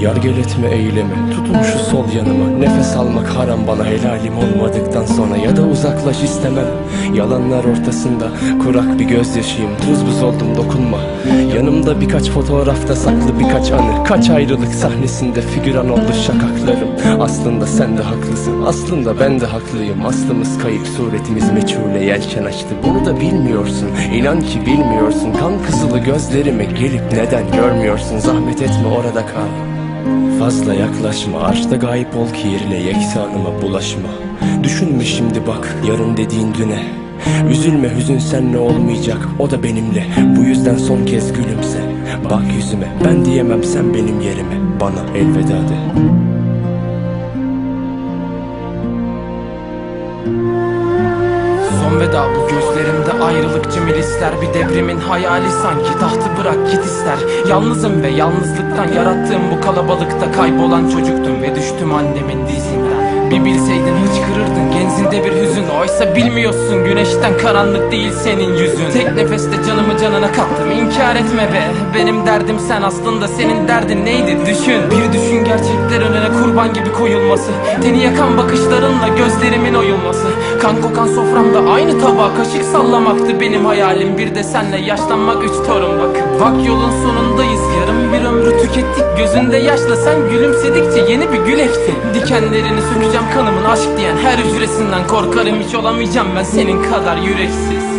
Yargel etme eylemi. Tutun şu sol yanıma. Nefes almak haram bana. Helalim olmadıktan sonra Ya da uzaklaş istemem. Yalanlar ortasında Kurak bir gözyaşıyım. Tuz buz oldum dokunma. Yanımda birkaç fotoğrafta saklı birkaç anı. Kaç ayrılık sahnesinde figüran oldu şakaklarım. Aslında sen de haklısın. Aslında ben de haklıyım. Aslımız kayıp suretimiz meçhule yelken açtı. Bunu da bilmiyorsun. İnan ki bilmiyorsun. Kan kızılı gözlerime gelip neden görmüyorsun? Zahmet etme orada kal Fazla yaklaşma arşta gayip ol ki yerine yeksanıma bulaşma. Düşünme şimdi bak yarın dediğin düne. Üzülme hüzün senle olmayacak o da benimle. Bu yüzden son kez gülümse. Bak yüzüme ben diyemem sen benim yerime. Bana elveda de veda bu gözlerimde ayrılık cimil ister. Bir deprimin hayali sanki tahtı bırak git ister. Yalnızım ve yalnızlıktan yarattığım bu kalabalıkta Kaybolan çocuktum ve düştüm annemin dizinden. Bir bilseydin hıçkırırdın genzinde bir hüzün. Oysa bilmiyorsun güneşten karanlık değil senin yüzün. Tek nefeste canımı canına kattım inkar etme be. Benim derdim sen aslında senin derdin neydi? Düşün. Bir düşün gerçekler önüne kurban gibi koyulması Teni yakan bakışlarınla gözlerimin oyulması. Kan kokan soframda aynı tabağa kaşık sallamaktı benim hayalim. Bir de senle yaşlanmak üç torun bakın Bak yolun sonundayız yarım bir ömrü tükettik. Gözünde yaşla sen gülümsedikçe yeni bir gül ektin. Dikenlerini sökeceğim kanımın aşk diyen her hücresinden Korkarım. Hiç olamayacağım ben senin kadar yüreksiz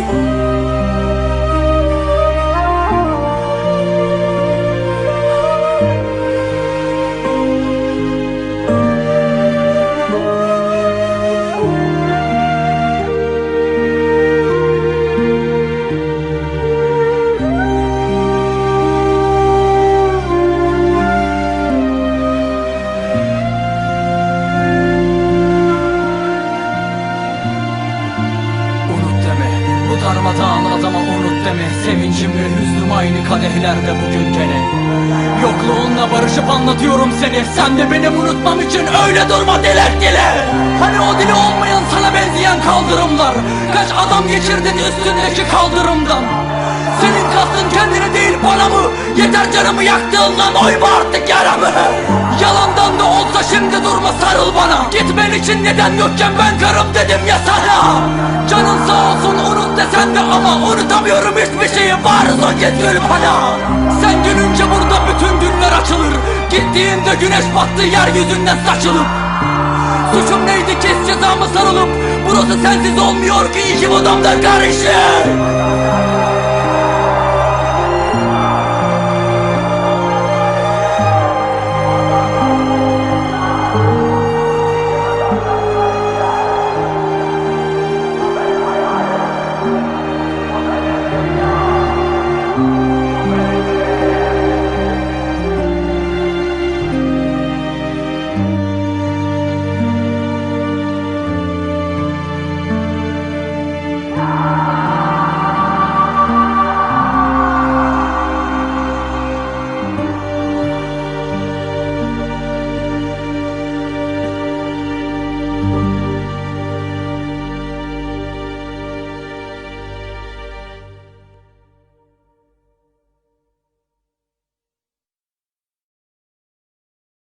aynı kadehlerde bugün gene. Yokluğunla barışıp anlatıyorum seni. Sen de benim unutmam için öyle durma dilek dile. Hani o dili olmayan sana benzeyen kaldırımlar. Kaç adam geçirdin üstündeki kaldırımdan. Senin kastın kendine değil bana mı? Yeter canımı yaktığından oyma artık yaramı? Yalandan da olsa şimdi durma sarıl bana. Gitmen için neden yokken ben karım dedim ya sana. Canın sağ olsun unut desen de ama unutamıyorum hiçbir şeyi. Varsa git gül bana Sen gülünce burada bütün günler açılır. Gittiğinde güneş battı yeryüzünden saçılıp. Suçum neydi kes cezamı sarılıp? Burası sensiz olmuyor ki iki odamda karışır